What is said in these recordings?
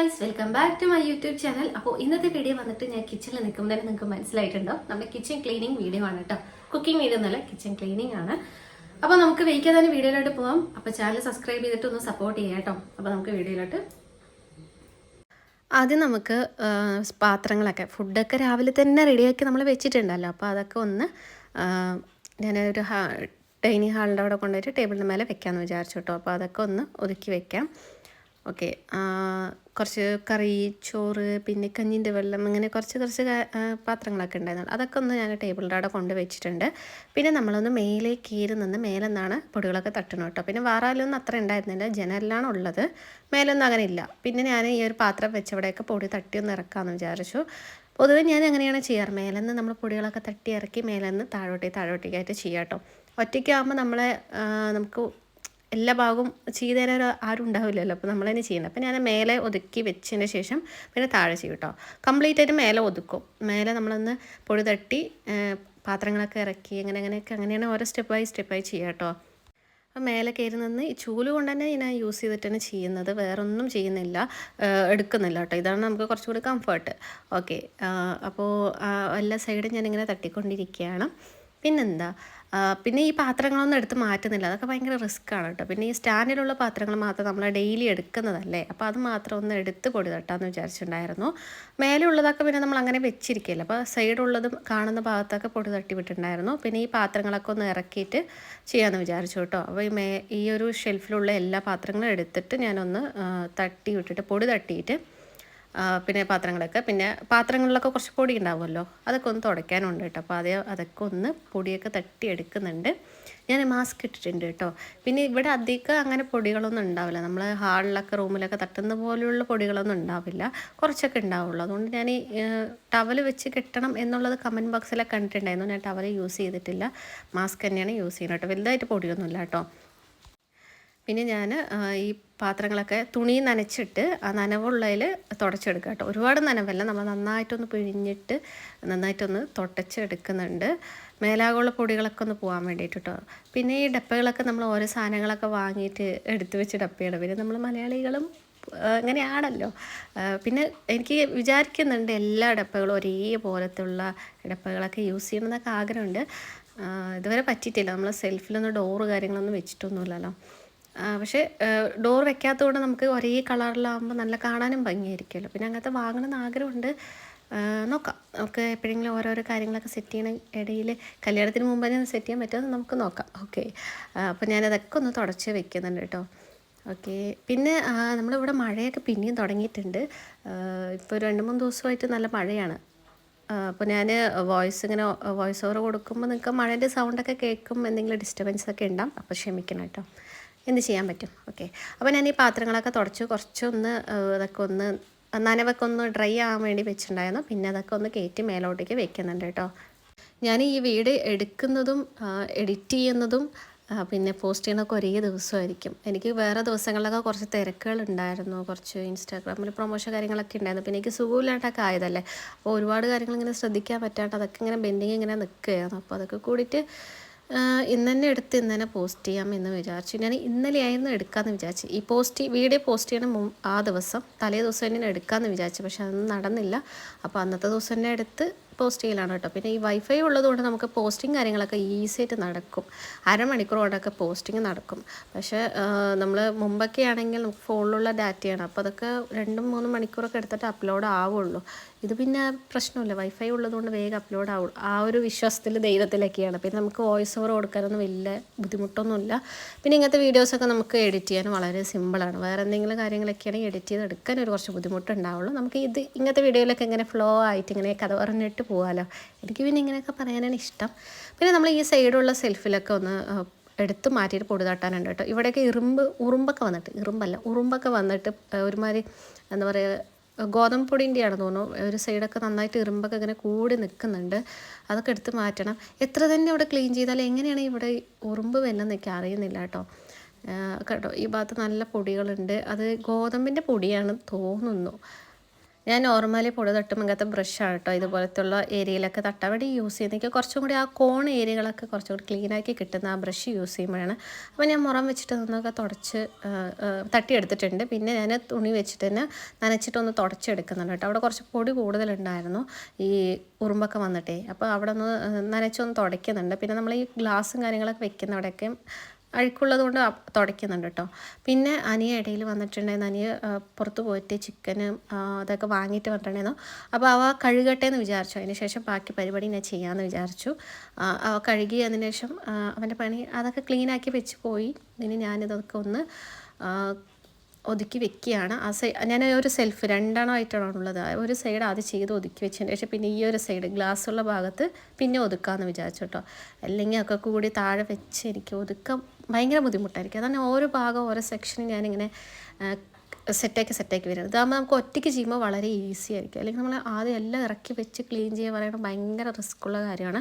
Guys welcome back to my YouTube channel അപ്പോൾ ഇന്നത്തെ video വന്നിട്ട് ഞാൻ കിച്ചണിൽ നിൽക്കുമ്പോൾ തന്നെ നിങ്ങൾക്ക് മനസ്സിലായിട്ടുണ്ടോ? നമ്മുടെ കിച്ചൺ ക്ലീനിങ് വീഡിയോ ആണ് കേട്ടോ കുക്കിംഗ് വീഡിയോ എന്നല്ല കിച്ചൺ ക്ലീനിങ് ആണ്. അപ്പോൾ നമുക്ക് വെയിക്കാൻ തന്നെ വീഡിയോയിലോട്ട് പോകാം അപ്പോൾ ചാനൽ സബ്സ്ക്രൈബ് ചെയ്തിട്ട് ഒന്ന് സപ്പോർട്ട് ചെയ്യാം കേട്ടോ അപ്പോൾ നമുക്ക് വീഡിയോയിലോട്ട് ആദ്യം നമുക്ക് പാത്രങ്ങളൊക്കെ ഫുഡൊക്കെ രാവിലെ തന്നെ റെഡിയാക്കി നമ്മൾ വെച്ചിട്ടുണ്ടല്ലോ. അപ്പോൾ അതൊക്കെ ഒന്ന് ഞാനൊരു ഡൈനിങ് ഹാളിന്റെ അവിടെ കൊണ്ടുപോയിട്ട് ടേബിളിന്റെ മേലെ വെക്കാമെന്ന് വിചാരിച്ചു കേട്ടോ അപ്പോൾ അതൊക്കെ ഒന്ന് ഒതുക്കി വെക്കാം. ഓക്കെ. കുറച്ച് കറി ചോറ് പിന്നെ കഞ്ഞിന്റെ വെള്ളം അങ്ങനെ കുറച്ച് കുറച്ച് പാത്രങ്ങളൊക്കെ ഉണ്ടായിരുന്നു അതൊക്കെ ഒന്ന് ഞാൻ ടേബിളിന്റെ അവിടെ കൊണ്ട് വെച്ചിട്ടുണ്ട്. പിന്നെ നമ്മളൊന്ന് മേലെ കീറി നിന്ന് മേലെ നിന്നാണ് പൊടികളൊക്കെ തട്ടണം കേട്ടോ. പിന്നെ വാറാലൊന്നും അത്ര ഉണ്ടായിരുന്നില്ല. ജനലിലാണ് ഉള്ളത്. മേലൊന്നും അങ്ങനെ ഇല്ല. പിന്നെ ഞാൻ ഈ ഒരു പാത്രം വെച്ചവിടെയൊക്കെ പൊടി തട്ടി ഒന്ന് ഇറക്കാമെന്ന് വിചാരിച്ചു. പൊതുവേ ഞാൻ അങ്ങനെയാണ് ചെയ്യാറ്. മേലെന്ന് നമ്മൾ പൊടികളൊക്കെ തട്ടി ഇറക്കി മേലെന്ന് താഴോട്ടേ താഴോട്ടേക്കായിട്ട് ചെയ്യാം കേട്ടോ. ഒറ്റയ്ക്കാകുമ്പോൾ നമ്മളെ നമുക്ക് എല്ലാ ഭാഗവും ചെയ്തു തരാൻ ആരും ഉണ്ടാവില്ലല്ലോ. അപ്പോൾ നമ്മൾ തന്നെ ചെയ്യണം അപ്പോൾ ഞാൻ മേലെ ഒതുക്കി വെച്ചതിന് ശേഷം പിന്നെ താഴെ ചെയ്യും കേട്ടോ. കംപ്ലീറ്റ് ആയിട്ട് മേലെ ഒതുക്കും. മേലെ നമ്മളൊന്ന് പൊടി തട്ടി പാത്രങ്ങളൊക്കെ ഇറക്കി അങ്ങനെ അങ്ങനെയൊക്കെ അങ്ങനെയാണ് ഓരോ സ്റ്റെപ്പായി സ്റ്റെപ്പായി ചെയ്യുക കേട്ടോ. അപ്പോൾ മേലെ കയറി നിന്ന് ഈ ചൂൽ കൊണ്ട് തന്നെ ഞാൻ യൂസ് ചെയ്തിട്ട് ചെയ്തിട്ടാണ് ചെയ്യുന്നത്. വേറെ ഒന്നും ചെയ്യുന്നില്ല എടുക്കുന്നില്ല കേട്ടോ. ഇതാണ് നമുക്ക് കുറച്ചുകൂടി കംഫർട്ട് ഓക്കെ അപ്പോൾ എല്ലാ സൈഡും ഞാനിങ്ങനെ തട്ടിക്കൊണ്ടിരിക്കുകയാണ്. പിന്നെന്താ? പിന്നെ ഈ പാത്രങ്ങളൊന്നും എടുത്ത് മാറ്റുന്നില്ല. അതൊക്കെ ഭയങ്കര റിസ്ക് ആണ് കേട്ടോ പിന്നെ ഈ സ്റ്റാൻഡിലുള്ള പാത്രങ്ങൾ മാത്രം നമ്മൾ ഡെയിലി എടുക്കുന്നതല്ലേ? അപ്പോൾ അത് മാത്രം ഒന്ന് എടുത്ത് പൊടി എന്ന് വിചാരിച്ചിട്ടുണ്ടായിരുന്നു. മേലെ ഉള്ളതൊക്കെ പിന്നെ നമ്മൾ അങ്ങനെ വെച്ചിരിക്കില്ല അപ്പോൾ സൈഡുള്ളതും കാണുന്ന ഭാഗത്തൊക്കെ പൊടി തട്ടി വിട്ടിട്ടുണ്ടായിരുന്നു. പിന്നെ ഈ പാത്രങ്ങളൊക്കെ ഒന്ന് ഇറക്കിയിട്ട് ചെയ്യാമെന്ന് വിചാരിച്ചു കേട്ടോ അപ്പോൾ ഈ മേ ഈ ഒരു ഷെൽഫിലുള്ള എല്ലാ പാത്രങ്ങളും എടുത്തിട്ട് ഞാനൊന്ന് തട്ടി വിട്ടിട്ട് പൊടി തട്ടിയിട്ട് പിന്നെ പാത്രങ്ങളൊക്കെ. പിന്നെ പാത്രങ്ങളിലൊക്കെ കുറച്ച് പൊടി ഉണ്ടാവുമല്ലോ. അതൊക്കെ ഒന്ന് തുടയ്ക്കാനുണ്ട് കേട്ടോ. അപ്പോൾ അതേ അതൊക്കെ ഒന്ന് പൊടിയൊക്കെ തട്ടി എടുക്കുന്നുണ്ട്. ഞാൻ മാസ്ക് ഇട്ടിട്ടുണ്ട് കേട്ടോ. പിന്നെ ഇവിടെ അധികം അങ്ങനെ പൊടികളൊന്നും ഉണ്ടാവില്ല. നമ്മൾ ഹാളിലൊക്കെ റൂമിലൊക്കെ തട്ടുന്ന പോലെയുള്ള പൊടികളൊന്നും ഉണ്ടാവില്ല. കുറച്ചൊക്കെ ഉണ്ടാവുള്ളൂ. അതുകൊണ്ട് ഞാൻ ഈ ടവൽ വെച്ച് കെട്ടണം എന്നുള്ളത് കമന്റ് ബോക്സിലൊക്കെ കണ്ടിട്ടുണ്ടായിരുന്നു. ഞാൻ ടവൽ യൂസ് ചെയ്തിട്ടില്ല. മാസ്ക് തന്നെയാണ് യൂസ് ചെയ്യുന്നത് കേട്ടോ. വലുതായിട്ട് പൊടിയൊന്നുമില്ല കേട്ടോ. പിന്നെ ഞാൻ ഈ പാത്രങ്ങളൊക്കെ തുണി നനച്ചിട്ട് ആ നനവുള്ളതിൽ തുടച്ചെടുക്കുക കേട്ടോ ഒരുപാട് നനവല്ല. നമ്മൾ നന്നായിട്ടൊന്ന് പിഴിഞ്ഞിട്ട് നന്നായിട്ടൊന്ന് തുടച്ചെടുക്കുന്നുണ്ട് മേലാകുള്ള പൊടികളൊക്കെ ഒന്ന് പോകാൻ വേണ്ടിയിട്ട് കേട്ടോ പിന്നെ ഈ ഡപ്പകളൊക്കെ നമ്മൾ ഓരോ സാധനങ്ങളൊക്കെ വാങ്ങിയിട്ട് എടുത്തു വെച്ച് ഡപ്പയാണ് പിന്നെ നമ്മൾ മലയാളികളും അങ്ങനെയാണല്ലോ പിന്നെ എനിക്ക് വിചാരിക്കുന്നുണ്ട് എല്ലാ ഡപ്പകളും ഒരേപോലത്തുള്ള ഡപ്പകളൊക്കെ യൂസ് ചെയ്യണമെന്നൊക്കെ ആഗ്രഹമുണ്ട്. ഇതുവരെ പറ്റിയിട്ടില്ല. നമ്മൾ സെൽഫിലൊന്നും ഡോറ് കാര്യങ്ങളൊന്നും വെച്ചിട്ടൊന്നുമില്ലല്ലോ. പക്ഷേ ഡോർ വെക്കാത്തതുകൊണ്ട് നമുക്ക് ഒരേ കളറിലാകുമ്പോൾ നല്ല കാണാനും ഭംഗിയായിരിക്കുമല്ലോ. പിന്നെ അങ്ങനത്തെ വാങ്ങണമെന്ന് ആഗ്രഹമുണ്ട്. നോക്കാം. നമുക്ക് എപ്പോഴെങ്കിലും ഓരോരോ കാര്യങ്ങളൊക്കെ സെറ്റ് ചെയ്യണ ഇടയിൽ കല്യാണത്തിന് മുമ്പ് തന്നെ സെറ്റ് ചെയ്യാൻ പറ്റുമെന്ന് നമുക്ക് നോക്കാം. ഓക്കെ അപ്പോൾ ഞാനതൊക്കെ ഒന്ന് തുടച്ച് വെക്കുന്നുണ്ട് കേട്ടോ. ഓക്കെ പിന്നെ നമ്മളിവിടെ മഴയൊക്കെ പിന്നെയും തുടങ്ങിയിട്ടുണ്ട്. ഇപ്പോൾ രണ്ട് മൂന്ന് ദിവസമായിട്ട് നല്ല മഴയാണ്. അപ്പോൾ ഞാൻ വോയിസ് ഇങ്ങനെ വോയിസ് ഓവർ കൊടുക്കുമ്പോൾ നിങ്ങൾക്ക് മഴേന്റെ സൗണ്ടൊക്കെ കേൾക്കും. എന്തെങ്കിലും ഡിസ്റ്റർബൻസ് ഒക്കെ ഉണ്ടാവും. അപ്പോൾ ക്ഷമിക്കണം കേട്ടോ. എന്ത് ചെയ്യാൻ പറ്റും? ഓക്കെ അപ്പോൾ ഞാൻ ഈ പാത്രങ്ങളൊക്കെ തുടച്ച്. കുറച്ചൊന്ന് അതൊക്കെ ഒന്ന് നനവൊക്കെ ഒന്ന് ഡ്രൈ ആവാൻ വേണ്ടി വെച്ചിട്ടുണ്ടായിരുന്നു. പിന്നെ അതൊക്കെ ഒന്ന് കയറ്റി മേലോട്ടേക്ക് വെക്കുന്നുണ്ട് കേട്ടോ. ഞാൻ ഈ വീട് എടുക്കുന്നതും എഡിറ്റ് ചെയ്യുന്നതും പിന്നെ പോസ്റ്റ് ചെയ്യണമൊക്കെ ഒരേ ദിവസമായിരിക്കും. എനിക്ക് വേറെ ദിവസങ്ങളിലൊക്കെ കുറച്ച് തിരക്കുകൾ ഉണ്ടായിരുന്നു. കുറച്ച് ഇൻസ്റ്റാഗ്രാമിൽ പ്രൊമോഷൻ കാര്യങ്ങളൊക്കെ ഉണ്ടായിരുന്നു. പിന്നെ എനിക്ക് സുഖമില്ലാണ്ടൊക്കെ ആയതല്ലേ? അപ്പോൾ ഒരുപാട് കാര്യങ്ങൾ ഇങ്ങനെ ശ്രദ്ധിക്കാൻ പറ്റാണ്ട് അതൊക്കെ ഇങ്ങനെ ബെൻഡിങ് ഇങ്ങനെ നിൽക്കുകയായിരുന്നു അപ്പോൾ അതൊക്കെ കൂടിയിട്ട് ഇന്ന് തന്നെ എടുത്ത് ഇന്ന് തന്നെ പോസ്റ്റ് ചെയ്യാം എന്ന് വിചാരിച്ചു. ഞാൻ ഇന്നലെയായിരുന്നു എടുക്കാമെന്ന് വിചാരിച്ചു ഈ പോസ്റ്റ് വീഡിയോ പോസ്റ്റ് ചെയ്യണ ആ ദിവസം തലേ ദിവസം തന്നെ എടുക്കാമെന്ന് വിചാരിച്ചു. പക്ഷെ അതൊന്നും നടന്നില്ല. അപ്പോൾ അന്നത്തെ ദിവസം തന്നെ എടുത്ത് പോസ്റ്റ് ചെയ്യലാണ് കേട്ടോ. പിന്നെ ഈ വൈഫൈ ഉള്ളതുകൊണ്ട് നമുക്ക് പോസ്റ്റിംഗ് കാര്യങ്ങളൊക്കെ ഈസി ആയിട്ട് നടക്കും. അരമണിക്കൂർ കൊണ്ടൊക്കെ പോസ്റ്റിംഗ് നടക്കും. പക്ഷേ നമ്മൾ മുമ്പൊക്കെ ആണെങ്കിൽ നമുക്ക് ഫോണിലുള്ള ഡാറ്റയാണ് അപ്പോൾ അതൊക്കെ രണ്ടും മൂന്നും മണിക്കൂറൊക്കെ എടുത്തിട്ട് അപ്ലോഡ് ആവുള്ളൂ. ഇത് പിന്നെ പ്രശ്നമില്ല. വൈഫൈ ഉള്ളതുകൊണ്ട് വേഗം അപ്ലോഡ് ആവും ആ ഒരു വിശ്വാസത്തിൽ ധൈര്യത്തിലൊക്കെയാണ്. പിന്നെ നമുക്ക് വോയിസ് ഓവർ കൊടുക്കാനൊന്നും വലിയ ബുദ്ധിമുട്ടൊന്നുമില്ല. പിന്നെ ഇങ്ങനത്തെ വീഡിയോസൊക്കെ നമുക്ക് എഡിറ്റ് ചെയ്യാൻ വളരെ സിമ്പിളാണ് വേറെ എന്തെങ്കിലും കാര്യങ്ങളൊക്കെയാണെങ്കിൽ എഡിറ്റ് ചെയ്ത് എടുക്കാൻ ഒരു കുറച്ച് ബുദ്ധിമുട്ടുണ്ടാവുള്ളൂ. നമുക്ക് ഇത് ഇങ്ങനത്തെ വീഡിയോയിലൊക്കെ ഇങ്ങനെ ഫ്ലോ ആയിട്ട് ഇങ്ങനെ കഥ പറഞ്ഞിട്ട് പോകാമല്ലോ എനിക്ക് പിന്നെ ഇങ്ങനെയൊക്കെ പറയാനാണ് ഇഷ്ടം. പിന്നെ നമ്മൾ ഈ സൈഡുള്ള സെൽഫിലൊക്കെ ഒന്ന് എടുത്ത് മാറ്റിയിട്ട് പൊടി തട്ടാനുണ്ട് കേട്ടോ. ഇവിടെയൊക്കെ ഇറുമ്പ് ഉറുമ്പൊക്കെ വന്നിട്ട് ഇറുമ്പല്ല ഉറുമ്പൊക്കെ വന്നിട്ട് ഒരുമാതിരി എന്താ പറയുക ഗോതമ്പ് പൊടിന്റെയാണ് തോന്നുന്നു. ഒരു സൈഡൊക്കെ നന്നായിട്ട് ഇറുമ്പൊക്കെ ഇങ്ങനെ കൂടി നിൽക്കുന്നുണ്ട് അതൊക്കെ എടുത്ത് മാറ്റണം. എത്ര തന്നെ ഇവിടെ ക്ലീൻ ചെയ്താലും എങ്ങനെയാണ് ഇവിടെ ഉറുമ്പ് വരുന്നതെന്ന് അറിയുന്നില്ല കേട്ടോ. കേട്ടോ. ഈ ഭാഗത്ത് നല്ല പൊടികളുണ്ട്. അത് ഗോതമ്പിന്റെ പൊടിയാണ് തോന്നുന്നു. ഞാൻ നോർമലി പൊടി തട്ടുമ്പോഴത്തെ ബ്രഷാണ് കേട്ടോ ഇതുപോലത്തുള്ള ഏരിയയിലൊക്കെ തട്ടാൻ വേണ്ടി യൂസ് ചെയ്യുന്നെങ്കിൽ കുറച്ചും കൂടി ആ കോൺ ഏരിയകളൊക്കെ കുറച്ചും കൂടി ക്ലീനാക്കി കിട്ടുന്ന ആ ബ്രഷ് യൂസ് ചെയ്യുമ്പോഴാണ്. അപ്പോൾ ഞാൻ മുറം വെച്ചിട്ട് നിന്നൊക്കെ തുടച്ച് തട്ടിയെടുത്തിട്ടുണ്ട്. പിന്നെ ഞാൻ തുണി വെച്ചിട്ട് തന്നെ നനച്ചിട്ടൊന്ന് തുടച്ചെടുക്കുന്നുണ്ട് കേട്ടോ അവിടെ കുറച്ച് പൊടി കൂടുതലുണ്ടായിരുന്നു. ഈ ഉറുമ്പൊക്കെ വന്നിട്ടേ. അപ്പോൾ അവിടെ ഒന്ന് നനച്ചൊന്ന് തുടയ്ക്കുന്നുണ്ട്. പിന്നെ നമ്മൾ ഈ ഗ്ലാസും കാര്യങ്ങളൊക്കെ വെക്കുന്ന അവിടെയൊക്കെ അഴുക്കുള്ളത് കൊണ്ട് തുടയ്ക്കുന്നുണ്ട് കേട്ടോ പിന്നെ അനിയ ഇടയിൽ വന്നിട്ടുണ്ടായിരുന്നു. അനിയ പുറത്ത് പോയിട്ട് ചിക്കന് അതൊക്കെ വാങ്ങിയിട്ട് വന്നിട്ടുണ്ടായിരുന്നു. അപ്പോൾ അവ കഴുകട്ടെ എന്ന് വിചാരിച്ചു. അതിന് ശേഷം ബാക്കി പരിപാടി ഞാൻ ചെയ്യാമെന്ന് വിചാരിച്ചു. അവ കഴുകി അതിന് ശേഷം അവന്റെ പണി അതൊക്കെ ക്ലീനാക്കി വെച്ച് പോയി. ഇനി ഞാനിതൊക്കെ ഒന്ന് ഒതുക്കി വെക്കുകയാണ്. ആ സൈ ഞാൻ ഒരു സെൽഫ് രണ്ടെണ്ണം ആയിട്ടാണ് ഉള്ളത് ഒരു സൈഡ് ആദ്യം ചെയ്ത് ഒതുക്കി വെച്ചതിന് ശേഷം പിന്നെ ഈ ഒരു സൈഡ് ഗ്ലാസ് ഉള്ള ഭാഗത്ത് പിന്നെ ഒതുക്കാമെന്ന് വിചാരിച്ചു കേട്ടോ. അല്ലെങ്കിൽ ഒക്കെ കൂടി താഴെ വെച്ച് എനിക്ക് ഒതുക്കാൻ ഭയങ്കര ബുദ്ധിമുട്ടായിരിക്കും. അതന്നെ ഓരോ ഭാഗം ഓരോ സെക്ഷനും ഞാനിങ്ങനെ സെറ്റാക്കി സെറ്റാക്കി വരുന്നത് ഇതാകുമ്പോൾ നമുക്ക് ഒറ്റയ്ക്ക് ചെയ്യുമ്പോൾ വളരെ ഈസി ആയിരിക്കും. അല്ലെങ്കിൽ നമ്മൾ ആദ്യം എല്ലാം ഇറക്കി വെച്ച് ക്ലീൻ ചെയ്യാൻ പറയുന്നത് ഭയങ്കര റിസ്ക് ഉള്ള കാര്യമാണ്.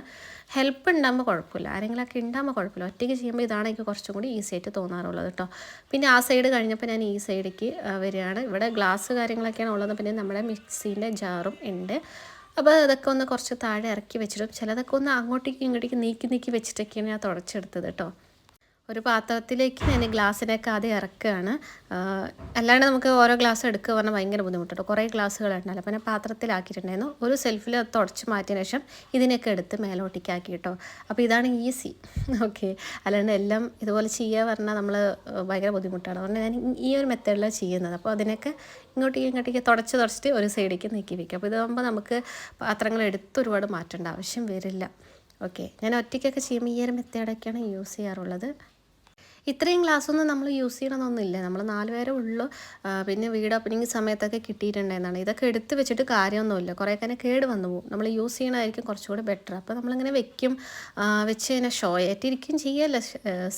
ഹെൽപ്പ് ഉണ്ടാകുമ്പോൾ കുഴപ്പമില്ല. ആരെങ്കിലുമൊക്കെ ഉണ്ടാകുമ്പോൾ കുഴപ്പമില്ല. ഒറ്റയ്ക്ക് ചെയ്യുമ്പോൾ ഇതാണ് എനിക്ക് കുറച്ചും കൂടി ഈസി ആയിട്ട് തോന്നാറുള്ളത് കേട്ടോ പിന്നെ ആ സൈഡ് കഴിഞ്ഞപ്പോൾ ഞാൻ ഈ സൈഡിലേക്ക് വരികയാണ്. ഇവിടെ ഗ്ലാസ് കാര്യങ്ങളൊക്കെയാണ് ഉള്ളത്. പിന്നെ നമ്മുടെ മിക്സീന്റെ ജാറും ഉണ്ട് അപ്പോൾ അതൊക്കെ ഒന്ന് കുറച്ച് താഴെ ഇറക്കി വെച്ചിട്ടും ചിലതൊക്കെ ഒന്ന് അങ്ങോട്ടേക്കും ഇങ്ങോട്ടേക്ക് നീക്കി നീക്കി വെച്ചിട്ടൊക്കെയാണ് ഞാൻ തുടച്ചെടുത്തത് കേട്ടോ ഒരു പാത്രത്തിലേക്ക് ഞാൻ ഗ്ലാസ്സിനൊക്കെ ആദ്യം ഇറക്കുകയാണ് അല്ലാണ്ട് നമുക്ക് ഓരോ ഗ്ലാസ് എടുക്കുക പറഞ്ഞാൽ ഭയങ്കര ബുദ്ധിമുട്ടുണ്ട് കുറേ ഗ്ലാസ്സുകളുണ്ടല്ലോ അപ്പം ഞാൻ പാത്രത്തിലാക്കിയിട്ടുണ്ടായിരുന്നു. ഒരു സെൽഫിൽ തുടച്ച് മാറ്റിയതിന് ശേഷം ഇതിനൊക്കെ എടുത്ത് മേലോട്ടിക്കാക്കി കേട്ടോ. അപ്പോൾ ഇതാണ് ഈസി. ഓക്കെ. അല്ലാണ്ട് എല്ലാം ഇതുപോലെ ചെയ്യുക പറഞ്ഞാൽ നമ്മൾ ഭയങ്കര ബുദ്ധിമുട്ടാണ്. അതുകൊണ്ട് ഞാൻ ഈ ഒരു മെത്തേഡിലാണ് ചെയ്യുന്നത്. അപ്പോൾ അതിനൊക്കെ ഇങ്ങോട്ടേക്ക് ഇങ്ങോട്ടേക്ക് തുടച്ച് തുടച്ചിട്ട് ഒരു സൈഡിലേക്ക് നീക്കി വയ്ക്കും അപ്പോൾ ഇതാകുമ്പോൾ നമുക്ക് പാത്രങ്ങൾ എടുത്ത് ഒരുപാട് മാറ്റേണ്ട ആവശ്യം വരില്ല. ഓക്കെ. ഞാൻ ഒറ്റയ്ക്കൊക്കെ ചെയ്യുമ്പോൾ ഈ ഒരു മെത്തേഡൊക്കെയാണ് യൂസ് ചെയ്യാറുള്ളത്. ഇത്രയും ഗ്ലാസ്സൊന്നും നമ്മൾ യൂസ് ചെയ്യണമെന്നൊന്നുമില്ല നമ്മൾ നാല് പേരേ ഉള്ളൂ. പിന്നെ വീട് ഓപ്പണിങ് സമയത്തൊക്കെ കിട്ടിയിട്ടുണ്ടായിരുന്നാണ്. ഇതൊക്കെ എടുത്ത് വെച്ചിട്ട് കാര്യമൊന്നുമില്ല. കുറേ തന്നെ കേട് വന്നു പോകും. നമ്മൾ യൂസ് ചെയ്യണമായിരിക്കും കുറച്ചുകൂടി ബെറ്റർ അപ്പോൾ നമ്മളിങ്ങനെ വെക്കും. വെച്ച് കഴിഞ്ഞാൽ ഷോ ആയിട്ടിരിക്കും ചെയ്യല്ല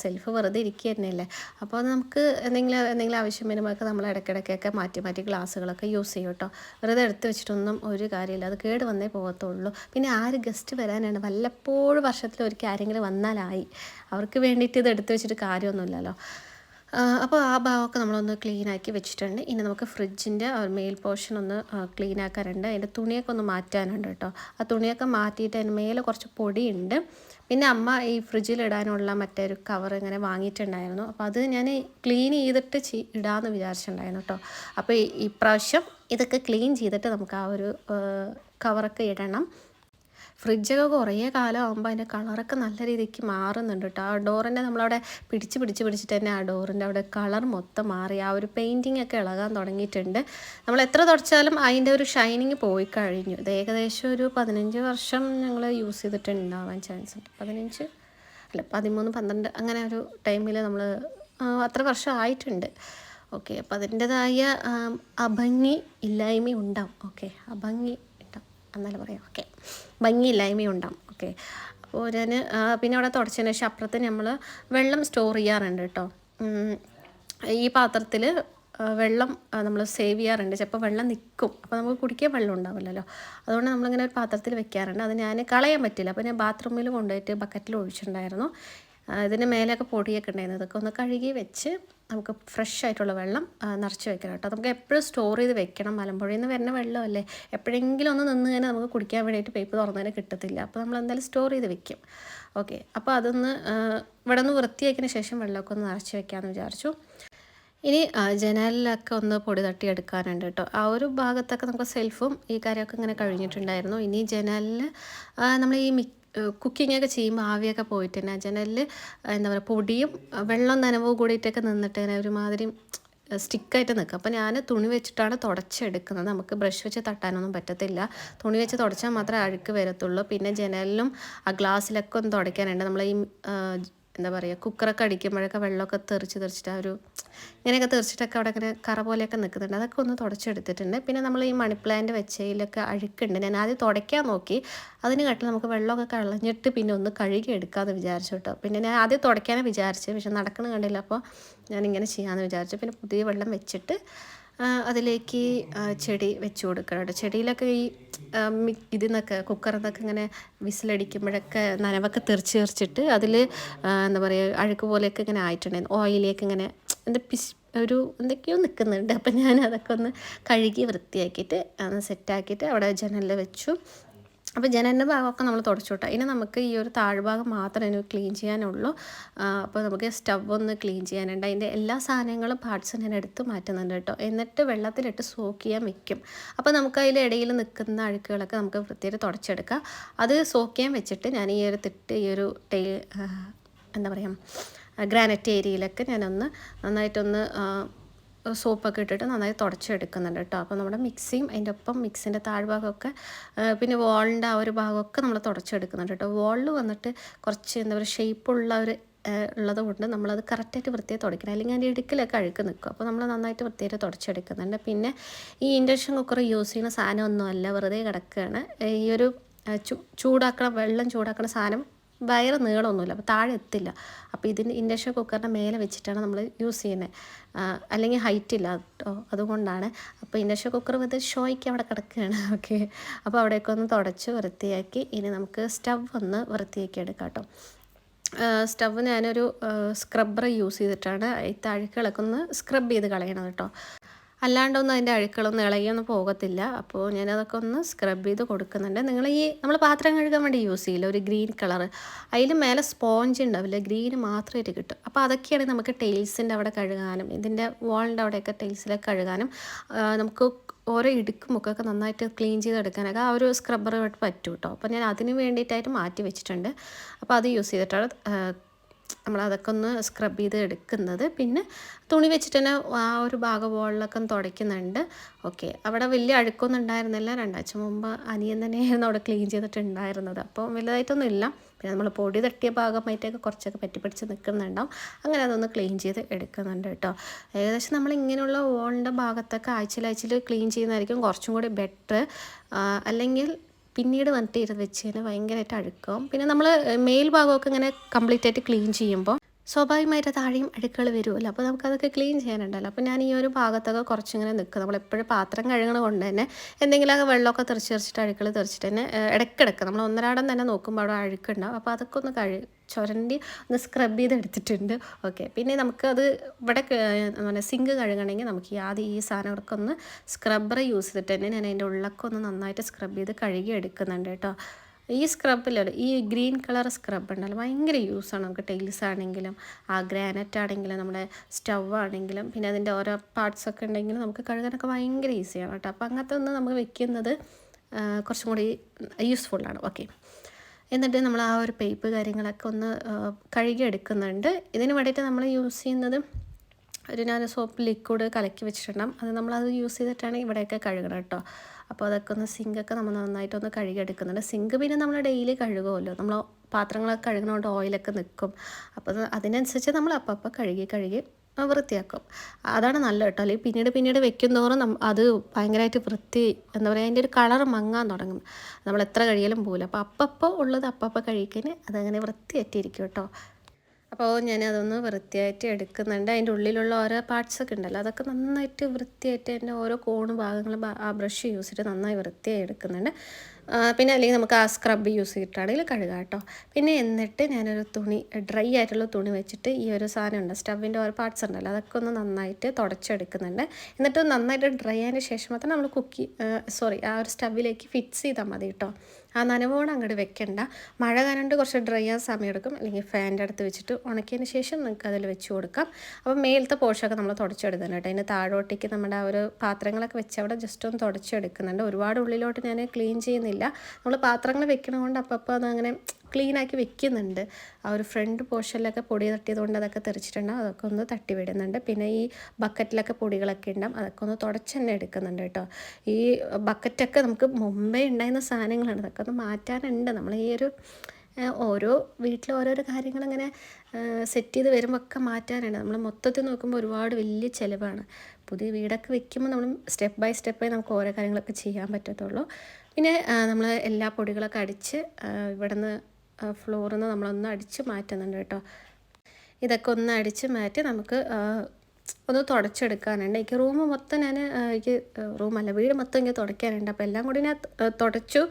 സെൽഫ് വെറുതെ ഇരിക്കുക തന്നെയല്ലേ അപ്പോൾ അത് നമുക്ക് എന്തെങ്കിലും എന്തെങ്കിലും ആവശ്യം വരുമ്പോഴൊക്കെ നമ്മൾ ഇടയ്ക്കിടയ്ക്കൊക്കെ മാറ്റി മാറ്റി ഗ്ലാസ്സുകളൊക്കെ യൂസ് ചെയ്യും കേട്ടോ. വെറുതെ എടുത്ത് വെച്ചിട്ടൊന്നും ഒരു കാര്യമില്ല. അത് കേട് വന്നേ പോകത്തുള്ളൂ. പിന്നെ ആര് ഗസ്റ്റ് വരാനാണ് വല്ലപ്പോഴും വർഷത്തിൽ ഒരിക്കൽ ആരെങ്കിലും വന്നാലായി. അവർക്ക് വേണ്ടിയിട്ട് ഇത് എടുത്തു വെച്ചിട്ട് കാര്യമൊന്നുമില്ലല്ലോ. അപ്പോൾ ആ ഭാഗമൊക്കെ നമ്മളൊന്ന് ക്ലീൻ ആക്കി വെച്ചിട്ടുണ്ട്. ഇനി നമുക്ക് ഫ്രിഡ്ജിന്റെ മെയിൽ പോർഷൻ ഒന്ന് ക്ലീൻ ആക്കാറുണ്ട് അതിന്റെ തുണിയൊക്കെ ഒന്ന് മാറ്റാനുണ്ട് കേട്ടോ. ആ തുണിയൊക്കെ മാറ്റിയിട്ട് അതിന് മേലെ കുറച്ച് പൊടിയുണ്ട്. പിന്നെ അമ്മ ഈ ഫ്രിഡ്ജിലിടാനുള്ള മറ്റേ ഒരു കവർ ഇങ്ങനെ വാങ്ങിയിട്ടുണ്ടായിരുന്നു. അപ്പോൾ അത് ഞാൻ ക്ലീൻ ചെയ്തിട്ട് ഇടാമെന്ന് വിചാരിച്ചിട്ടുണ്ടായിരുന്നു കേട്ടോ. അപ്പോൾ ഇപ്രാവശ്യം ഇതൊക്കെ ക്ലീൻ ചെയ്തിട്ട് നമുക്ക് ആ ഒരു കവറൊക്കെ ഇടണം. ഫ്രിഡ്ജൊക്കെ കുറേ കാലം ആകുമ്പോൾ അതിന്റെ കളറൊക്കെ നല്ല രീതിക്ക് മാറുന്നുണ്ട് കേട്ടോ ആ ഡോറിന്റെ നമ്മളവിടെ പിടിച്ച് പിടിച്ച് പിടിച്ചിട്ട് തന്നെ ആ ഡോറിന്റെ അവിടെ കളർ മൊത്തം മാറി. ആ ഒരു പെയിന്റിങ് ഒക്കെ ഇളകാൻ തുടങ്ങിയിട്ടുണ്ട്. നമ്മൾ എത്ര തുടച്ചാലും അതിന്റെ ഒരു ഷൈനിങ് പോയി കഴിഞ്ഞു. ഇത് ഏകദേശം ഒരു പതിനഞ്ച് വർഷം ഞങ്ങൾ യൂസ് ചെയ്തിട്ടുണ്ടാവാൻ ചാൻസ് ഉണ്ട്. പതിനഞ്ച്? അല്ല പതിമൂന്ന് പന്ത്രണ്ട് അങ്ങനെ ഒരു ടൈമിൽ നമ്മൾ അത്ര വർഷം ആയിട്ടുണ്ട്. ഓക്കെ അപ്പോൾ അതിന്റെതായ അഭംഗി ഇല്ലായ്മ ഉണ്ടാവും. ഓക്കെ അഭംഗി ഉണ്ടാവും എന്നാലും പറയാം. ഓക്കെ ഭംഗിയില്ലായ്മ ഉണ്ടാവും ഓക്കെ അപ്പോൾ ഞാൻ പിന്നെ അവിടെ തുടച്ചതിന് ശേഷം അപ്പുറത്ത് നമ്മൾ വെള്ളം സ്റ്റോർ ചെയ്യാറുണ്ട് കേട്ടോ ഈ പാത്രത്തിൽ വെള്ളം നമ്മൾ സേവ് ചെയ്യാറുണ്ട്. ചിലപ്പോൾ വെള്ളം നിൽക്കും അപ്പോൾ നമുക്ക് കുടിക്കാൻ വെള്ളം ഉണ്ടാവില്ലല്ലോ. അതുകൊണ്ട് നമ്മളിങ്ങനെ ഒരു പാത്രത്തിൽ വെക്കാറുണ്ട്. അത് ഞാൻ കളയാൻ പറ്റില്ല. അപ്പോൾ ഞാൻ ബാത്റൂമിൽ കൊണ്ടുപോയിട്ട് ബക്കറ്റിൽ ഒഴിച്ചിട്ടുണ്ടായിരുന്നു. ഇതിന് മേലെയൊക്കെ പൊടിയൊക്കെ ഉണ്ടായിരുന്നു. ഇതൊക്കെ ഒന്ന് കഴുകി വെച്ച് നമുക്ക് ഫ്രഷ് ആയിട്ടുള്ള വെള്ളം നിറച്ച് വെക്കണം കേട്ടോ. നമുക്ക് എപ്പോഴും സ്റ്റോർ ചെയ്ത് വെക്കണം. മലമ്പുഴയിൽ നിന്ന് വരുന്ന വെള്ളമല്ലേ? എപ്പോഴെങ്കിലും ഒന്ന് നിന്ന് തന്നെ നമുക്ക് കുടിക്കാൻ വേണ്ടിയിട്ട് പേപ്പ് തുറന്നതിന് കിട്ടത്തില്ല. അപ്പോൾ നമ്മൾ എന്തായാലും സ്റ്റോർ ചെയ്ത് വെക്കും. ഓക്കെ അപ്പോൾ അതൊന്ന് ഇവിടെ നിന്ന് വൃത്തിയാക്കിയതിന് ശേഷം വെള്ളമൊക്കെ ഒന്ന് നിറച്ച് വെക്കാമെന്ന് വിചാരിച്ചു. ഇനി ജനാലിലൊക്കെ ഒന്ന് പൊടി തട്ടി എടുക്കാനുണ്ട് കേട്ടോ. ആ ഒരു ഭാഗത്തൊക്കെ നമുക്ക് സെൽഫും ഈ കാര്യമൊക്കെ ഇങ്ങനെ കഴിഞ്ഞിട്ടുണ്ടായിരുന്നു. ഇനി ജനലിൽ നമ്മൾ ഈ മി കുക്കിംഗ് ഒക്കെ ചെയ്യുമ്പോൾ ആവിയൊക്കെ പോയിട്ട് തന്നെ ജനലിൽ എന്താ പറയുക പൊടിയും വെള്ളം നനവും കൂടിയിട്ടൊക്കെ നിന്നിട്ട് ഇങ്ങനെ ഒരുമാതിരി സ്റ്റിക്കായിട്ട് നിൽക്കും അപ്പോൾ ഞാൻ തുണി വെച്ചിട്ടാണ് തുടച്ചെടുക്കുന്നത്. നമുക്ക് ബ്രഷ് വെച്ച് തട്ടാനൊന്നും പറ്റത്തില്ല. തുണി വെച്ച് തുടച്ചാൽ മാത്രമേ അഴുക്ക് വരത്തുള്ളൂ. പിന്നെ ജനലിലും ആ ഗ്ലാസ്സിലൊക്കെ ഒന്ന് തുടയ്ക്കാനുണ്ട്. നമ്മൾ ഈ എന്താ പറയുക കുക്കറൊക്കെ അടിക്കുമ്പോഴൊക്കെ വെള്ളമൊക്കെ തെറിച്ച് തെറിച്ചിട്ട് ആ ഒരു ഇങ്ങനെയൊക്കെ തെറിച്ചിട്ടൊക്കെ അവിടെ ഇങ്ങനെ കറ പോലെയൊക്കെ നിൽക്കുന്നുണ്ട്. അതൊക്കെ ഒന്ന് തുടച്ചെടുത്തിട്ടുണ്ട്. പിന്നെ നമ്മൾ ഈ മണി പ്ലാന്റ് വെച്ചതിലൊക്കെ അഴുക്കുണ്ട്. ഞാൻ ആദ്യം തുടയ്ക്കാൻ നോക്കി. അതിന് കാട്ടിൽ നമുക്ക് വെള്ളമൊക്കെ കളഞ്ഞിട്ട് പിന്നെ ഒന്ന് കഴുകി എടുക്കാമെന്ന് വിചാരിച്ചു കേട്ടോ. പിന്നെ ഞാൻ ആദ്യം തുടയ്ക്കാനേ വിചാരിച്ചു. പക്ഷെ നടക്കണ കണ്ടില്ല. അപ്പോൾ ഞാൻ ഇങ്ങനെ ചെയ്യാമെന്ന് വിചാരിച്ചു. പിന്നെ പുതിയ വെള്ളം വെച്ചിട്ട് അതിലേക്ക് ചെടി വെച്ച് കൊടുക്കണം ചെടിയിലൊക്കെ ഈ ഇതിൽ നിന്നൊക്കെ കുക്കറിൽ നിന്നൊക്കെ ഇങ്ങനെ വിസിലടിക്കുമ്പോഴൊക്കെ നനവൊക്കെ തെറിച്ച് തെറിച്ചിട്ട് അതിൽ എന്താ പറയുക അഴുക്ക് പോലെയൊക്കെ ഇങ്ങനെ ആയിട്ടുണ്ടായിരുന്നു. ഓയിലേക്ക് ഇങ്ങനെ എന്താ പിശ് ഒരു എന്തൊക്കെയോ നിൽക്കുന്നുണ്ട് അപ്പം ഞാൻ അതൊക്കെ ഒന്ന് കഴുകി വൃത്തിയാക്കിയിട്ട് ഒന്ന് സെറ്റാക്കിയിട്ട് അവിടെ ജനലിൽ വെച്ചു. അപ്പോൾ ജനലിന്റെ ഭാഗമൊക്കെ നമ്മൾ തുടച്ചുവിട്ടാൽ ഇനി നമുക്ക് ഈ ഒരു താഴ്ഭാഗം മാത്രമേ ഇനി ക്ലീൻ ചെയ്യാനുള്ളൂ. അപ്പോൾ നമുക്ക് സ്റ്റവ് ഒന്ന് ക്ലീൻ ചെയ്യാനുണ്ട്. അതിന്റെ എല്ലാ സാധനങ്ങളും പാർട്സും ഞാൻ എടുത്ത് മാറ്റുന്നുണ്ട് കേട്ടോ. എന്നിട്ട് വെള്ളത്തിലിട്ട് സോക്ക് ചെയ്യാൻ വെക്കും. അപ്പോൾ നമുക്ക് അതിൽ ഇടയിൽ നിൽക്കുന്ന അഴുക്കുകളൊക്കെ നമുക്ക് വൃത്തിയായിട്ട് തുടച്ചെടുക്കാം. അത് സോക്ക് ചെയ്യാൻ വെച്ചിട്ട് ഞാൻ ഈ ഒരു തിട്ട് ഈ ഒരു ടേ എന്താ പറയുക ഗ്രാനൈറ്റ് ഏരിയയിലൊക്കെ ഞാനൊന്ന് നന്നായിട്ടൊന്ന് സോപ്പൊക്കെ ഇട്ടിട്ട് നന്നായി തുടച്ചെടുക്കുന്നുണ്ട് കേട്ടോ. അപ്പോൾ നമ്മുടെ മിക്സിയും അതിന്റെ ഒപ്പം മിക്സിന്റെ താഴ്ഭാഗമൊക്കെ പിന്നെ വാളിന്റെ ആ ഒരു ഭാഗമൊക്കെ നമ്മൾ തുടച്ചെടുക്കുന്നുണ്ട് കേട്ടോ. വാളിൽ വന്നിട്ട് കുറച്ച് എന്താ പറയുക ഷേപ്പുള്ള ഒരു ഉള്ളതുകൊണ്ട് ഉള്ളത് കൊണ്ട് നമ്മളത് കറക്റ്റായിട്ട് വൃത്തിയായി തുടയ്ക്കണം. അല്ലെങ്കിൽ അതിന്റെ ഇടുക്കിലൊക്കെ അഴുക്ക് നിൽക്കും. അപ്പോൾ നമ്മൾ നന്നായിട്ട് വൃത്തിയായിട്ട് തുടച്ചെടുക്കുന്നുണ്ട്. പിന്നെ ഈ ഇൻഡക്ഷൻ കുക്കർ യൂസ് ചെയ്യുന്ന സാധനം സാധനമൊന്നുമല്ല വെറുതെ കിടക്കുകയാണ്. ഈ ഒരു ചൂടാക്കണ വെള്ളം ചൂടാക്കണ സാധനം വയറ് നീളമൊന്നുമില്ല അപ്പോൾ താഴെ എത്തില്ല. അപ്പോൾ ഇതിന് ഇൻഡക്ഷൻ കുക്കറിന്റെ മേലെ വെച്ചിട്ടാണ് നമ്മൾ യൂസ് ചെയ്യുന്നത്. അല്ലെങ്കിൽ ഹൈറ്റ് ഇല്ല കേട്ടോ അതുകൊണ്ടാണ്. അപ്പോൾ ഇൻഡക്ഷൻ കുക്കർ വെറുതെ ഷോയ്ക്ക് അവിടെ കിടക്കുകയാണ് ഓക്കെ. അപ്പോൾ അവിടെയൊക്കെ ഒന്ന് തുടച്ച് വൃത്തിയാക്കി ഇനി നമുക്ക് സ്റ്റവ് ഒന്ന് വൃത്തിയാക്കി എടുക്കാം കേട്ടോ. സ്റ്റവ് ഞാനൊരു സ്ക്രബ്ബർ യൂസ് ചെയ്തിട്ടാണ് ഈ അഴുക്കുകളൊക്കെ ഒന്ന് സ്ക്രബ് ചെയ്ത് കളയണം കേട്ടോ. അല്ലാണ്ടൊന്നും അതിന്റെ അഴുക്കളൊന്നും ഇളകിയൊന്നും പോകത്തില്ല. അപ്പോൾ ഞാനതൊക്കെ ഒന്ന് സ്ക്രബ് ചെയ്ത് കൊടുക്കുന്നുണ്ട്. നിങ്ങൾ ഈ നമ്മൾ പാത്രം കഴുകാൻ വേണ്ടി യൂസ് ചെയ്യില്ല? ഒരു ഗ്രീൻ കളർ അതിൽ മേലെ സ്പോഞ്ച് ഉണ്ടാവില്ല? ഗ്രീൻ മാത്രമായിട്ട് കിട്ടും. അപ്പോൾ അതൊക്കെയാണ് നമുക്ക് ടൈൽസിന്റെ അവിടെ കഴുകാനും ഇതിന്റെ വാളിന്റെ അവിടെയൊക്കെ ടൈൽസിലൊക്കെ കഴുകാനും നമുക്ക് ഓരോ ഇടുക്കുമൊക്കെ മുക്കൊക്കെ നന്നായിട്ട് ക്ലീൻ ചെയ്തെടുക്കാനൊക്കെ ആ ഒരു സ്ക്രബ്ബർ പറ്റും കേട്ടോ അപ്പോൾ ഞാൻ അതിന് വേണ്ടിയിട്ടായിട്ട് മാറ്റി വെച്ചിട്ടുണ്ട്. അപ്പോൾ അത് യൂസ് ചെയ്തിട്ടാണ് ആ, നമ്മളതൊക്കെ ഒന്ന് സ്ക്രബ് ചെയ്ത് എടുക്കുന്നത്. പിന്നെ തുണി വെച്ചിട്ട് തന്നെ ആ ഒരു ഭാഗം വോളിലൊക്കെ തുടയ്ക്കുന്നുണ്ട്. ഓക്കെ അവിടെ വലിയ അഴുക്കൊന്നും ഉണ്ടായിരുന്നില്ല. രണ്ടാഴ്ച മുമ്പ് അനിയൻ തന്നെയായിരുന്നു അവിടെ ക്ലീൻ ചെയ്തിട്ടുണ്ടായിരുന്നത്. അപ്പോൾ വലുതായിട്ടൊന്നും ഇല്ല. പിന്നെ നമ്മൾ പൊടി തട്ടിയ ഭാഗമായിട്ടൊക്കെ കുറച്ചൊക്കെ പറ്റി പിടിച്ച് നിൽക്കുന്നുണ്ടാവും. അങ്ങനെ അതൊന്ന് ക്ലീൻ ചെയ്ത് എടുക്കുന്നുണ്ട് കേട്ടോ. ഏകദേശം നമ്മൾ ഇങ്ങനെയുള്ള വോളിന്റെ ഭാഗത്തൊക്കെ ആഴ്ചയിൽ ക്ലീൻ ചെയ്യുന്നതായിരിക്കും കുറച്ചും കൂടി ബെറ്റർ അല്ലെങ്കിൽ പിന്നീട് വന്നിട്ട് ഇരുന്ന് വെച്ച് കഴിഞ്ഞാൽ ഭയങ്കരമായിട്ട് അഴുക്കും പിന്നെ നമ്മൾ മേൽ ഭാഗമൊക്കെ ഇങ്ങനെ കംപ്ലീറ്റ് ആയിട്ട് ക്ലീൻ ചെയ്യുമ്പോൾ സ്വാഭാവികമായിട്ട് താഴെയും അഴുക്കുകൾ വരുമല്ലോ അപ്പോൾ നമുക്കതൊക്കെ ക്ലീൻ ചെയ്യാനുണ്ടല്ലോ. അപ്പോൾ ഞാൻ ഈ ഒരു ഭാഗത്തൊക്കെ കുറച്ചിങ്ങനെ നിൽക്കും നമ്മളെപ്പോഴും പാത്രം കഴുകണ കൊണ്ട് തന്നെ എന്തെങ്കിലുമൊക്കെ വെള്ളമൊക്കെ തെറിച്ച് തെറിച്ചിട്ട് അഴുക്കൾ തെറിച്ചിട്ട് തന്നെ ഇടയ്ക്കിടയ്ക്ക് നമ്മൾ ഒന്നരാടം തന്നെ നോക്കുമ്പോൾ അവിടെ അഴുക്കുണ്ടാവും അപ്പോൾ അതൊക്കെ ഒന്ന് കഴി ചുരണ്ടി ഒന്ന് സ്ക്രബ് ചെയ്ത് എടുത്തിട്ടുണ്ട് ഓക്കെ പിന്നെ നമുക്ക് അത് ഇവിടെ പിന്നെ സിങ്ക് കഴുകണമെങ്കിൽ നമുക്ക് ആദ്യം ഈ സാധനങ്ങളൊക്കെ ഒന്ന് സ്ക്രബ്ബർ യൂസ് ചെയ്തിട്ട് തന്നെ ഞാൻ അതിന്റെ ഉള്ളൊക്കെ ഒന്ന് നന്നായിട്ട് സ്ക്രബ് ചെയ്ത് കഴുകി എടുക്കുന്നുണ്ട് കേട്ടോ. ഈ സ്ക്രബിലല്ലോ ഈ ഗ്രീൻ കളർ സ്ക്രബ് ഉണ്ടല്ലോ ഭയങ്കര യൂസാണ് നമുക്ക് ടൈൽസ് ആണെങ്കിലും ആ ഗ്രാനറ്റ് ആണെങ്കിലും നമ്മുടെ സ്റ്റവ് ആണെങ്കിലും പിന്നെ അതിന്റെ ഓരോ പാർട്സ് ഒക്കെ ഉണ്ടെങ്കിലും നമുക്ക് കഴുകാനൊക്കെ ഭയങ്കര ഈസിയാണ് കേട്ടോ. അപ്പോൾ അങ്ങനത്തെ ഒന്ന് നമുക്ക് വെക്കുന്നത് കുറച്ചും കൂടി യൂസ്ഫുള്ളാണ് ഓക്കെ എന്നിട്ട് നമ്മൾ ആ ഒരു പേപ്പ് കാര്യങ്ങളൊക്കെ ഒന്ന് കഴുകി എടുക്കുന്നുണ്ട് ഇതിന് വേണ്ടിയിട്ട് നമ്മൾ യൂസ് ചെയ്യുന്നത് ഒരു ഞാൻ സോപ്പ് ലിക്വിഡ് കലക്കി വെച്ചിട്ടുണ്ടാകും അത് നമ്മളത് യൂസ് ചെയ്തിട്ടാണ് ഇവിടെയൊക്കെ കഴുകണം കേട്ടോ. അപ്പോൾ അതൊക്കെ ഒന്ന് സിങ്കൊക്കെ നമ്മൾ നന്നായിട്ടൊന്ന് കഴുകിയെടുക്കുന്നുണ്ട്. സിങ്ക് പിന്നെ നമ്മൾ ഡെയിലി കഴുകുമല്ലോ. നമ്മൾ പാത്രങ്ങളൊക്കെ കഴുകണോണ്ട് ഓയിലൊക്കെ നിൽക്കും. അപ്പോൾ അതിനനുസരിച്ച് നമ്മൾ അപ്പം അപ്പം കഴുകി കഴുകി വൃത്തിയാക്കും. അതാണ് നല്ല കേട്ടോ. അല്ലെങ്കിൽ പിന്നീട് പിന്നീട് വെക്കും തോറും നം അത് ഭയങ്കരമായിട്ട് വൃത്തി എന്താ പറയുക അതിന്റെ ഒരു കളർ മങ്ങാൻ തുടങ്ങും. നമ്മൾ എത്ര കഴിയലും പോകില്ല അപ്പോൾ അപ്പപ്പോൾ ഉള്ളത് അപ്പപ്പോൾ കഴിക്കാൻ അതങ്ങനെ വൃത്തിയായിട്ടിരിക്കും കേട്ടോ. അപ്പോൾ ഞാൻ അതൊന്ന് വൃത്തിയായിട്ട് എടുക്കുന്നുണ്ട്. അതിന്റെ ഉള്ളിലുള്ള ഓരോ പാർട്സ് ഒക്കെ ഉണ്ടല്ലോ. അതൊക്കെ നന്നായിട്ട് വൃത്തിയായിട്ട് എന്റെ ഓരോ കോണ് ഭാഗങ്ങളും ആ ബ്രഷ് യൂസ് ചെയ്തിട്ട് നന്നായി വൃത്തിയായി എടുക്കുന്നുണ്ട്. പിന്നെ അല്ലെങ്കിൽ നമുക്ക് ആ സ്ക്രബ് യൂസ് ചെയ്തിട്ടാണെങ്കിൽ കഴുകാം കേട്ടോ. പിന്നെ എന്നിട്ട് ഞാനൊരു തുണി ഡ്രൈ ആയിട്ടുള്ള തുണി വെച്ചിട്ട് ഈ ഒരു സാധനം ഉണ്ട്. സ്റ്റവിന്റെ ഓരോ പാർട്സ് ഉണ്ടല്ലോ അതൊക്കെ ഒന്ന് നന്നായിട്ട് തുടച്ചെടുക്കുന്നുണ്ട്. എന്നിട്ട് നന്നായിട്ട് ഡ്രൈ ആയതിന് ശേഷം മാത്രം നമ്മൾ കുക്കി സോറി ആ ഒരു സ്റ്റവിലേക്ക് ഫിക്സ് ചെയ്താൽ മതി കേട്ടോ. ആ നനവോടെ അങ്ങോട്ട് വെക്കണ്ട. മഴ കനണ്ട് കുറച്ച് ഡ്രൈ ആകാൻ സമയമെടുക്കും. അല്ലെങ്കിൽ ഫാന്റെ അടുത്ത് വെച്ചിട്ട് ഉണക്കിയതിന് ശേഷം നിങ്ങൾക്ക് അതിൽ വെച്ച് കൊടുക്കാം. അപ്പം മേലത്തെ പോഷൊക്കെ നമ്മൾ തുടച്ചെടുക്കുന്നുണ്ട് കേട്ടോ. അതിന്റെ താഴോട്ടേക്ക് നമ്മുടെ ആ ഒരു പാത്രങ്ങളൊക്കെ വെച്ച് അവിടെ ജസ്റ്റ് ഒന്ന് തുടച്ചെടുക്കുന്നുണ്ട്. ഒരുപാട് ഉള്ളിലോട്ട് ഞാൻ ക്ലീൻ ചെയ്യുന്നില്ല. നമ്മൾ പാത്രങ്ങൾ വെക്കണതുകൊണ്ട് അപ്പോൾ അത് അങ്ങനെ ക്ലീൻ ആക്കി വെക്കുന്നുണ്ട്. ആ ഒരു ഫ്രണ്ട് പോർഷനിലൊക്കെ പൊടി തട്ടിയത് കൊണ്ട് അതൊക്കെ തെറിച്ചിട്ടുണ്ടാകും അതൊക്കെ ഒന്ന് തട്ടി വിടുന്നുണ്ട് പിന്നെ ഈ ബക്കറ്റിലൊക്കെ പൊടികളൊക്കെ ഉണ്ടാകും അതൊക്കെ ഒന്ന് തുടച്ച് തന്നെ എടുക്കുന്നുണ്ട് കേട്ടോ. ഈ ബക്കറ്റൊക്കെ നമുക്ക് മുമ്പേ ഉണ്ടായിരുന്ന സാധനങ്ങളാണ്. അതൊക്കെ ഒന്ന് മാറ്റാനുണ്ട്. നമ്മൾ ഈ ഒരു ഓരോ വീട്ടിൽ ഓരോരോ കാര്യങ്ങൾ അങ്ങനെ സെറ്റ് ചെയ്ത് വരുമ്പോൾ ഒക്കെ മാറ്റാനാണ് നമ്മൾ മൊത്തത്തിൽ നോക്കുമ്പോൾ ഒരുപാട് വലിയ ചിലവാണ്. പുതിയ വീടൊക്കെ വെക്കുമ്പോൾ നമ്മൾ സ്റ്റെപ്പ് ബൈ സ്റ്റെപ്പായി നമുക്ക് ഓരോ കാര്യങ്ങളൊക്കെ ചെയ്യാൻ പറ്റത്തുള്ളൂ. പിന്നെ നമ്മൾ എല്ലാ പൊടികളൊക്കെ അടിച്ച് ഇവിടെ നിന്ന് ഫ്ലോറിൽ നിന്ന് നമ്മളൊന്ന് അടിച്ച് മാറ്റുന്നുണ്ട് കേട്ടോ. ഇതൊക്കെ ഒന്ന് അടിച്ച് മാറ്റി നമുക്ക് ഒന്ന് തുടച്ചെടുക്കാനുണ്ട്. എനിക്ക് റൂം മൊത്തം ഞാൻ എനിക്ക് റൂമല്ല വീട് മൊത്തം എനിക്ക് തുടയ്ക്കാനുണ്ട്. അപ്പോൾ എല്ലാം കൂടി ഞാൻ തുടച്ചു.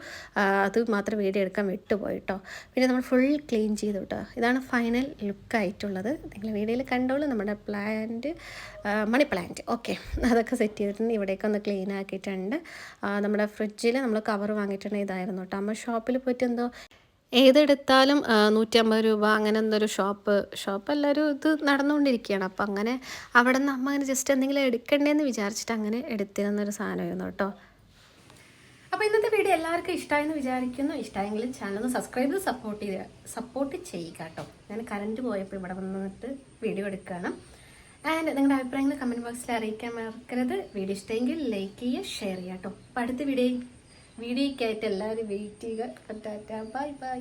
അത് മാത്രം വീഡിയോ എടുക്കാൻ വിട്ടുപോയി കേട്ടോ. പിന്നെ നമ്മൾ ഫുൾ ക്ലീൻ ചെയ്തു കേട്ടോ. ഇതാണ് ഫൈനൽ ലുക്കായിട്ടുള്ളത്. നിങ്ങൾ വീഡിയോയിൽ കണ്ടോളൂ. നമ്മുടെ പ്ലാന്റ് മണി പ്ലാന്റ്. ഓക്കെ. അതൊക്കെ സെറ്റ് ചെയ്തിട്ടുണ്ട്. ഇവിടേക്ക് ഒന്ന് ക്ലീൻ ആക്കിയിട്ടുണ്ട്. നമ്മുടെ ഫ്രിഡ്ജിൽ നമ്മൾ കവർ വാങ്ങിയിട്ടുണ്ട്. ഇതായിരുന്നു കേട്ടോ. അമ്മ ഷോപ്പിൽ പോയിട്ട് എന്തോ ഏതെടുത്താലും നൂറ്റമ്പത് രൂപ അങ്ങനെ എന്തൊരു ഷോപ്പ് ഷോപ്പല്ല ഒരു ഇത് നടന്നുകൊണ്ടിരിക്കുകയാണ്. അപ്പം അങ്ങനെ അവിടെ നിന്ന് അമ്മ അങ്ങനെ ജസ്റ്റ് എന്തെങ്കിലും എടുക്കണ്ടേന്ന് വിചാരിച്ചിട്ട് അങ്ങനെ എടുത്തിരുന്നൊരു സാധനമായിരുന്നു കേട്ടോ. അപ്പോൾ ഇന്നത്തെ വീഡിയോ എല്ലാവർക്കും ഇഷ്ടമായെന്ന് വിചാരിക്കുന്നു. ഇഷ്ടമായെങ്കിൽ ചാനൽ സബ്സ്ക്രൈബ് ചെയ്ത് സപ്പോർട്ട് ചെയ്യുക സപ്പോർട്ട് ചെയ്യുക കേട്ടോ. ഞാൻ കറണ്ട് പോയപ്പോൾ ഇവിടെ വന്നിട്ട് വീഡിയോ എടുക്കുകയാണ്. ആൻഡ് നിങ്ങളുടെ അഭിപ്രായങ്ങൾ കമന്റ് ബോക്സിൽ അറിയിക്കാൻ മറക്കരുത്. വീഡിയോ ഇഷ്ടമെങ്കിൽ ലൈക്ക് ചെയ്യുക ഷെയർ ചെയ്യുക കേട്ടോ. അപ്പോൾ അടുത്ത വീഡിയോ വീഡിയോയ്ക്കായിട്ട് എല്ലാവരും വെയിറ്റ് ചെയ്യുക. ടാറ്റാ. Bye bye